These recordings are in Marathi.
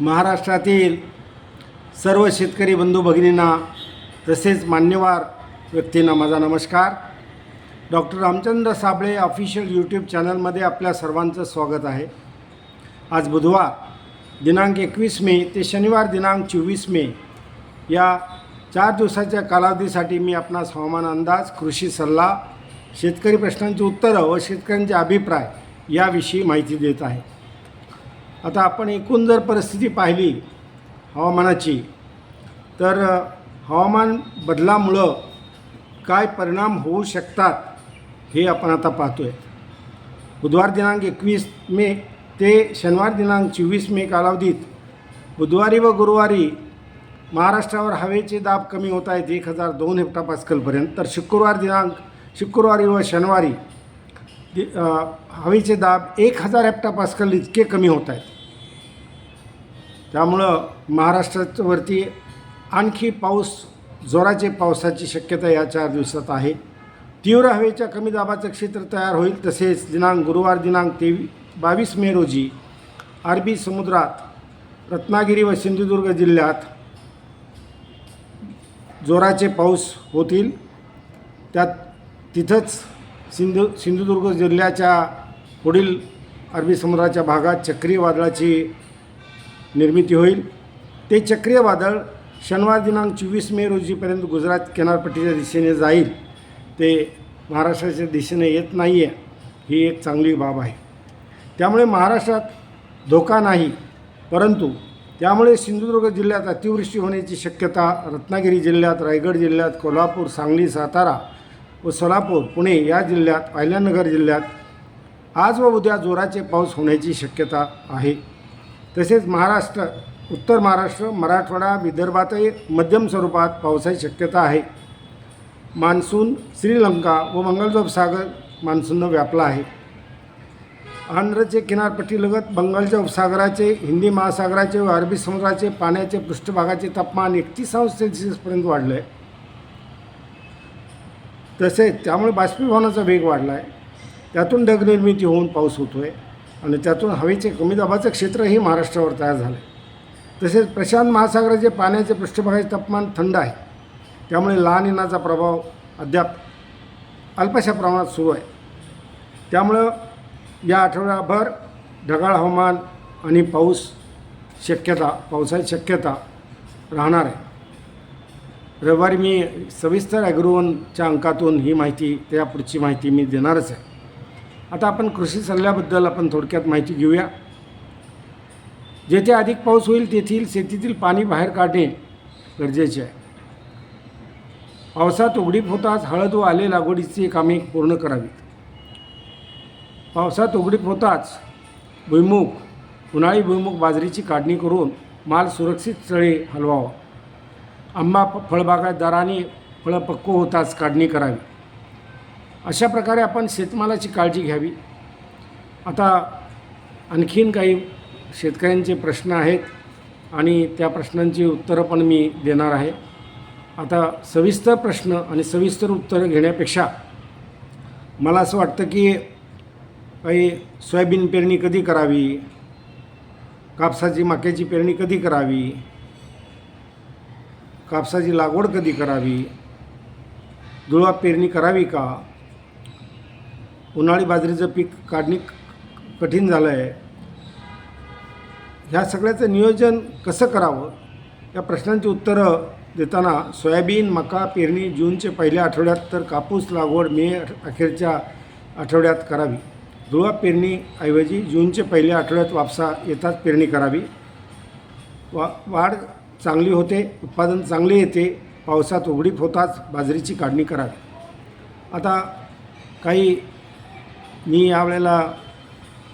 महाराष्ट्रातील सर्व शेतकरी बंधू भगिनींना तसेच मान्यवर व्यक्तींना माझा नमस्कार. Doctor Ramchandra Sable official YouTube चॅनलमध्ये आपल्या सर्वांचं स्वागत आहे. आज बुधवार दिनांक एकवीस मे ते शनिवार दिनांक चोवीस मे या चार दिवसाच्या कालावधीसाठी मी आपणास हवामान अंदाज कृषी सल्ला शेतकरी प्रश्नांची उत्तरं व शेतकऱ्यांचे अभिप्राय याविषयी माहिती देत आहे. आता आपण एकूण जर परिस्थिती पाहिली हवामानाची तर हवामान बदलामुळं काय परिणाम होऊ शकतात हे आपण आता पाहतो आहे बुधवार दिनांक एकवीस मे ते शनिवार दिनांक चोवीस मे कालावधीत बुधवारी व गुरुवारी महाराष्ट्रावर हवेचे दाब कमी होत आहेत एक हजार दोन हेक्टापास्कलपर्यंत. तर शुक्रवार दिनांक शुक्रवारी व शनिवारी हवेचे दाब एक हजार हेक्टापास्कल इतके कमी होत आहेत. त्यामुळं महाराष्ट्रावरती आणखी पाऊस जोराचे पावसाची शक्यता या चार दिवसात आहे. तीव्र हवेच्या कमी दाबाचं क्षेत्र तयार होईल. तसेच दिनांक गुरुवार दिनांक तेवी बावीस मे रोजी अरबी समुद्रात रत्नागिरी व सिंधुदुर्ग जिल्ह्यात जोराचे पाऊस होतील. त्यात तिथंच सिंधु सिंधुदुर्ग जिल्ह्याच्या पुढील अरबी समुद्राच्या भागात चक्रीय वादळाची निर्मिती होईल. ते चक्रीय वादळ शनिवार दिनांक चोवीस मे रोजीपर्यंत गुजरात किनारपट्टीच्या दिशेने जाईल. ते महाराष्ट्राच्या दिशेने येत नाही आहे ही एक चांगली बाब आहे. त्यामुळे महाराष्ट्रात धोका नाही परंतु त्यामुळे सिंधुदुर्ग जिल्ह्यात अतिवृष्टी होण्याची शक्यता रत्नागिरी जिल्ह्यात रायगड जिल्ह्यात कोल्हापूर सांगली सातारा व सोलापूर पुणे या जिल्ह्यात अहिल्यानगर जिल्ह्यात आज व उद्या जोराचे पाऊस होण्याची शक्यता आहे. तसेच महाराष्ट्र उत्तर महाराष्ट्र मराठवाडा विदर्भातही मध्यम स्वरूपात पावसाची शक्यता आहे. मान्सून श्रीलंका व मंगलजोब सागर मान्सूननं व्यापला आहे. आंध्रचे किनारपट्टीलगत बंगालच्या उपसागराचे हिंदी महासागराचे व अरबी समुद्राचे पाण्याचे पृष्ठभागाचे तापमान एकतीस अंश सेल्सिअसपर्यंत वाढलं आहे तसेच त्यामुळे बाष्पीभवनाचा वेग वाढला आहे त्यातून ढगनिर्मिती होऊन पाऊस होतो आहे आणि त्यातून हवेचे कमी दाबाचं क्षेत्रही महाराष्ट्रावर तयार झालं आहे तसेच प्रशांत महासागराचे पाण्याचे पृष्ठभागाचे तापमान थंड आहे त्यामुळे लहान इनाचा प्रभाव अद्याप अल्पशा प्रमाणात सुरू आहे. त्यामुळं या आठवड्याभर ढगाळ हवामान आणि पाऊस शक्यता पावसाची शक्यता राहणार आहे. रविवारी मी सविस्तर ॲग्रोवनच्या अंकातून ही माहिती त्या पुढची माहिती मी देणारच आहे. आता आपण कृषी सल्ल्याबद्दल आपण थोडक्यात माहिती घेऊया. जेथे अधिक पाऊस होईल तेथील शेतीतील पाणी बाहेर काढणे गरजेचे आहे. पावसात उघडीप होताच हळद व आले लागवडीची कामे पूर्ण करावीत. पावसात उघडीप होताच भुईमुग उन्हाळी भुईमुग बाजरीची काढणी करून माल सुरक्षित स्थळी हलवावा. आंबा प- फळबागायतदारांनी फळं पक्व होताच काढणी करावी. अशा प्रकारे आपण शेतमालाची काळजी घ्यावी. आता आणखीन काही शेतकऱ्यांचे प्रश्न आहेत आणि त्या प्रश्नांची उत्तरं पण मी देणार आहे. आता सविस्तर प्रश्न आणि सविस्तर उत्तरं घेण्यापेक्षा मला असं वाटतं की काही सोयाबीन पेरणी कधी करावी? कापसाची मक्याची पेरणी कधी करावी? कापसाची लागवड कधी करावी? दुळा पेरणी करावी का? उन्हाळी बाजरीचं पीक काढणी कठीण झालं आहे ह्या सगळ्याचं नियोजन कसं करावं? या प्रश्नांची उत्तरं देताना सोयाबीन मका पेरणी जूनच्या पहिल्या आठवड्यात तर कापूस लागवड मे अखेरच्या आठवड्यात करावी. दुळा पेरणीऐवजी जूनच्या पहिल्या आठवड्यात वापसा येताच पेरणी करावी. वा वाढ चांगली होते उत्पादन चांगले येते पावसात उघडीप होताच बाजरीची काढणी करावी. आता काही मी यावेळेला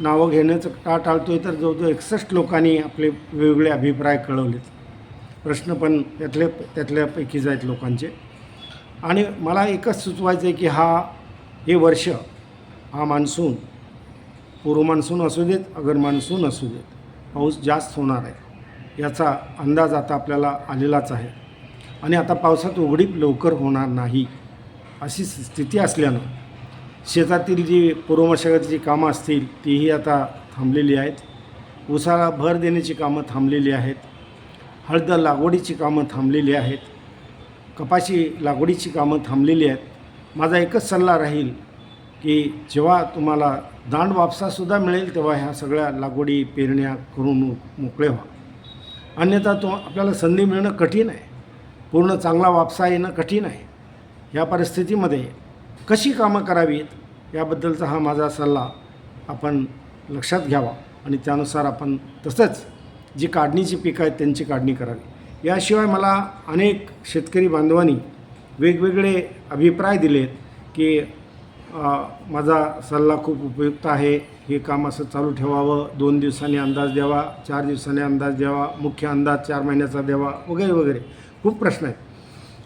नावं घेण्याचं का टाळतो आहे तर जवळजवळ एकसष्ट लोकांनी आपले वेगवेगळे अभिप्राय कळवलेत. प्रश्न पण त्यातले त्यातल्यापैकीच आहेत लोकांचे. आणि मला एकच सुचवायचं आहे की हा हे वर्ष हा मान्सून पूर्व मान्सून असू देत अगर मान्सून असू देत पाऊस जास्त होणार आहे. याचा अंदाज आता आपल्याला आलेलाच आहे. आणि आता पावसात उघडीप लवकर होणार नाही अशी स्थिती असल्यानं शेतातील जी पूर्वमशागतीची कामं असतील तीही आता थांबलेली आहेत. उसाला भर देण्याची कामं थांबलेली आहेत. हळद लागवडीची कामं थांबलेली आहेत. कपाशी लागवडीची कामं थांबलेली आहेत. माझा एकच सल्ला राहील की जेव्हा तुम्हाला दांड वापसासुद्धा मिळेल तेव्हा ह्या सगळ्या लागवडी पेरण्या करून मोकळे व्हा. अन्यथा तो आपल्याला संधी मिळणं कठीण आहे. पूर्ण चांगला वापसा येणं कठीण आहे. या परिस्थितीमध्ये कशी कामं करावीत याबद्दलचा हा माझा सल्ला आपण लक्षात घ्यावा आणि त्यानुसार आपण तसंच जी काढणीची पिकं आहेत त्यांची काढणी करावी. याशिवाय मला अनेक शेतकरी बांधवांनी वेगवेगळे अभिप्राय दिलेत की माझा सल्ला खूप उपयुक्त आहे. हे काम असं चालू ठेवावं. दोन दिवसांनी अंदाज द्यावा चार दिवसांनी अंदाज द्यावा मुख्य अंदाज चार महिन्याचा द्यावा वगैरे वगैरे. खूप प्रश्न आहेत.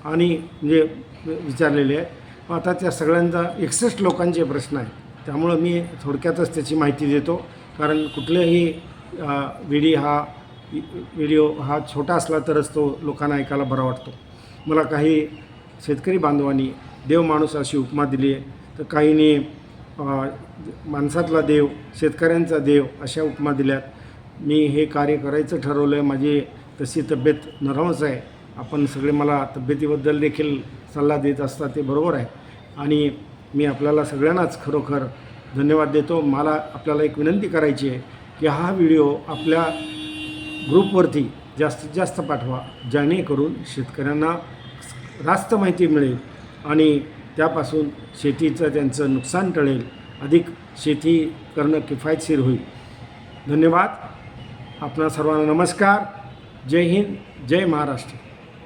आणि जे विचारलेले आहे आता त्या सगळ्यांचा एकसष्ट लोकांचे प्रश्न आहेत. त्यामुळं मी थोडक्यातच त्याची माहिती देतो. कारण कुठल्याही व्हिडिओ हा व्हिडिओ हा छोटा असला तरच तो लोकांना ऐकायला बरा वाटतो. मला काही शेतकरी बांधवांनी देव माणूस अशी उपमा दिली आहे तर काहींनी माणसातला देव शेतकऱ्यांचा देव अशा उपमा दिल्यात. मी हे कार्य करायचं ठरवलं आहे माझी तशी तब्येत नरमच आहे. आपण सगळे मला तब्येतीबद्दल देखील सल्ला देत असतात ते बरोबर आहे. आणि मी आपल्याला सगळ्यांनाच खरोखर धन्यवाद देतो. मला आपल्याला एक विनंती करायची आहे की हा व्हिडिओ आपल्या ग्रुपवरती जास्तीत जास्त पाठवा. जेणेकरून शेतकऱ्यांना रास्त माहिती मिळेल आणि त्यापासून शेतीचं त्यांचं नुकसान टळेल अधिक शेती करणं किफायतशीर होईल. धन्यवाद. आपणा सर्वांना नमस्कार. जय हिंद जय महाराष्ट्र.